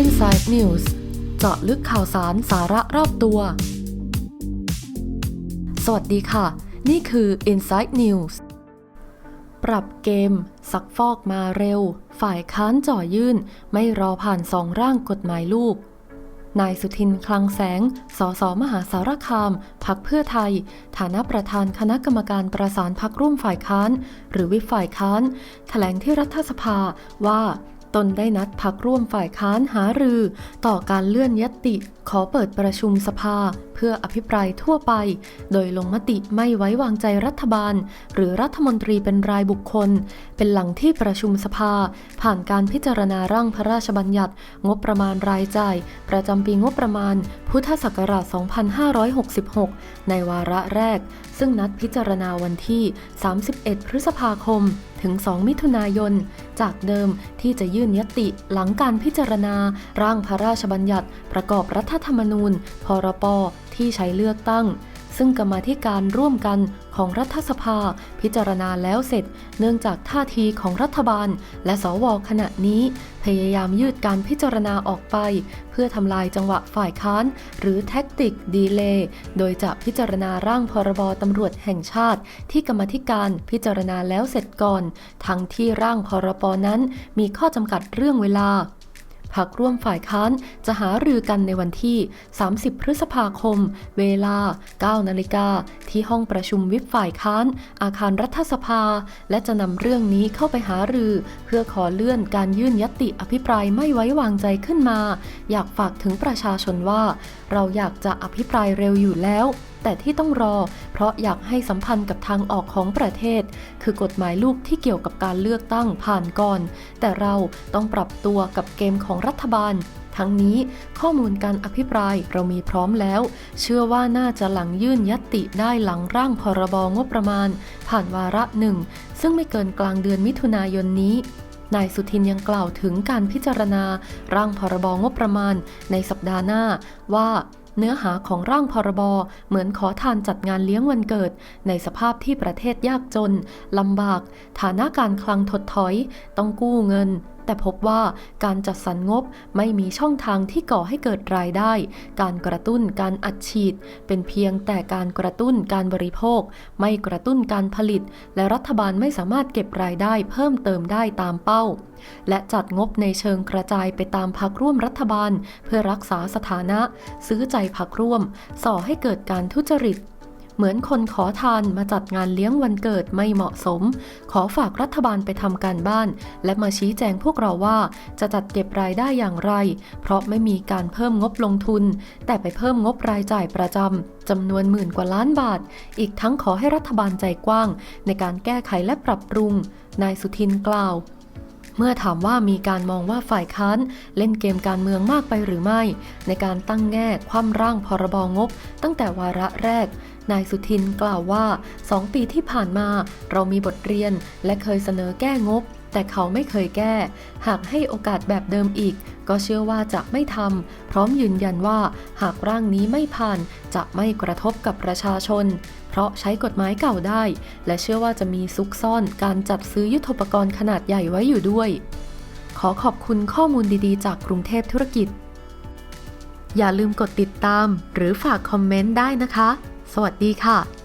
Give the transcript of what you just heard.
Inside News เจาะลึกข่าวสารสาระรอบตัว สวัสดีค่ะ นี่คือ Inside News ปรับเกม ซักฟอกมาเร็ว ฝ่ายค้านจ่อยื่น ไม่รอผ่านสองร่างกฎหมายลูก นายสุทินคลังแสง สสมหาสารคาม พักเพื่อไทย ฐานะประธานคณะกรรมการประสานพักร่วมฝ่ายค้าน หรือวิฝ่ายค้านแถลงที่รัฐสภาว่าตนได้นัดพักร่วมฝ่ายค้านหารือ ต่อการเลื่อนยติ ขอเปิดประชุมสภา พื่ออภิปรายทั่วไป โดยลงมติไม่ไว้วางใจรัฐบาล หรือรัฐมนตรีเป็นรายบุคคล เป็นหลังที่ประชุมสภา ผ่านการพิจารณาร่างพระราชบัญญัติ งบประมาณรายจ่าย ประจำปีงบประมาณ พุทธศักราช 2566 ในวาระแรก ซึ่งนัดพิจารณาวันที่ 31 พฤษภาคมถึง 2 มิถุนายน จากเดิมที่จะยื่นยติหลังการพิจารณา ร่างพระราชบัญญัติ ประกอบรัฐธรรมนูญ พรปที่ใช้เลือกตั้ง ซึ่งกรรมธิการร่วมกันของรัฐสภาพิจารณาแล้วเสร็จ เนื่องจากท่าทีของรัฐบาล และสวขณะนี้ พยายามยืดการพิจารณาออกไป เพื่อทำลายจังหวะฝ่ายค้าน หรือแท็กติกดีเลย์โดยจะพิจารณาร่างพรบตำรวจแห่งชาติ ที่กรรมธิการพิจารณาแล้วเสร็จก่อน ทั้งที่ร่างพรบนั้นมีข้อจำกัดเรื่องเวลา พักร่วมฝ่ายค้านจะหารือกันในวันที่ 30 พฤษภาคม เวลา 9 นาฬิกา ที่ห้องประชุมวิปฝ่ายค้าน อาคารรัฐสภา และจะนำเรื่องนี้เข้าไปหารือ เพื่อขอเลื่อนการยื่นยติอภิปรายไม่ไว้วางใจขึ้นมา อยากฝากถึงประชาชนว่า เราอยากจะอภิปรายเร็วอยู่แล้ว แต่ที่ต้องรอ เพราะอยากให้สัมพันธ์กับทางออกของประเทศ คือกฎหมายลูกที่เกี่ยวกับการเลือกตั้งผ่านก่อน แต่เราต้องปรับตัวกับเกมของรัฐบาลทั้งนี้ข้อมูลการอภิปรายเรามีพร้อมแล้ว เชื่อว่าน่าจะหลังยื่นยตติได้หลังร่างพรบงบประมาณ ผ่านวาระหนึ่ง ซึ่งไม่เกินกลางเดือนมิถุนายนนี้ นายสุทินยังกล่าวถึงการพิจารณา ร่างพรบงบประมาณในสัปดาห์หน้าว่า เนื้อหาของร่างพรบเหมือนขอทานจัดงานเลี้ยงวันเกิด ในสภาพที่ประเทศยากจนลำบาก ฐานะการคลังถดถอย ต้องกู้เงินแต่พบว่าการจัดสรรงบไม่มีช่องทางที่ก่อให้เกิดรายได้ การกระตุ้นการอัดฉีด เป็นเพียงแต่การกระตุ้นการบริโภค ไม่กระตุ้นการผลิต และรัฐบาลไม่สามารถเก็บรายได้เพิ่มเติมได้ตามเป้า และจัดงบในเชิงกระจายไปตามพักร่วมรัฐบาล เพื่อรักษาสถานะ ซื้อใจพักร่วมส่อให้เกิดการทุจริต เหมือนคนขอทานมาจัดงานเลี้ยงวันเกิดไม่เหมาะสม ขอฝากรัฐบาลไปทำการบ้าน และมาชี้แจงพวกเราว่าจะจัดเก็บรายได้อย่างไร เพราะไม่มีการเพิ่มงบลงทุน แต่ไปเพิ่มงบรายจ่ายประจำจำนวนหมื่นกว่าล้านบาท อีกทั้งขอให้รัฐบาลใจกว้าง ในการแก้ไขและปรับปรุง นายสุทินกล่าว เมื่อถามว่ามีการมองว่าฝ่ายค้านเล่นเกมการเมืองมากไปหรือไม่ ในการตั้งแง่คว่ำร่างพรบงบ ตั้งแต่วาระแรกนายสุทินกล่าวว่าสองปีที่ผ่านมาเรามีบทเรียนและเคยเสนอแก้งบ แต่เขาไม่เคยแก้ หากให้โอกาสแบบเดิมอีก ก็เชื่อว่าจะไม่ทำพร้อมยืนยันว่า หากร่างนี้ไม่ผ่านจะไม่กระทบกับประชาชน เพราะใช้กฎหมายเก่าได้ และเชื่อว่าจะมีซุกซ่อนการจัดซื้อยุทธปกรณ์ขนาดใหญ่ไว้อยู่ด้วย ขอขอบคุณข้อมูลดีๆ จากกรุงเทพธุรกิจ อย่าลืมกดติดตาม หรือฝากคอมเมนต์ได้นะคะ สวัสดีค่ะ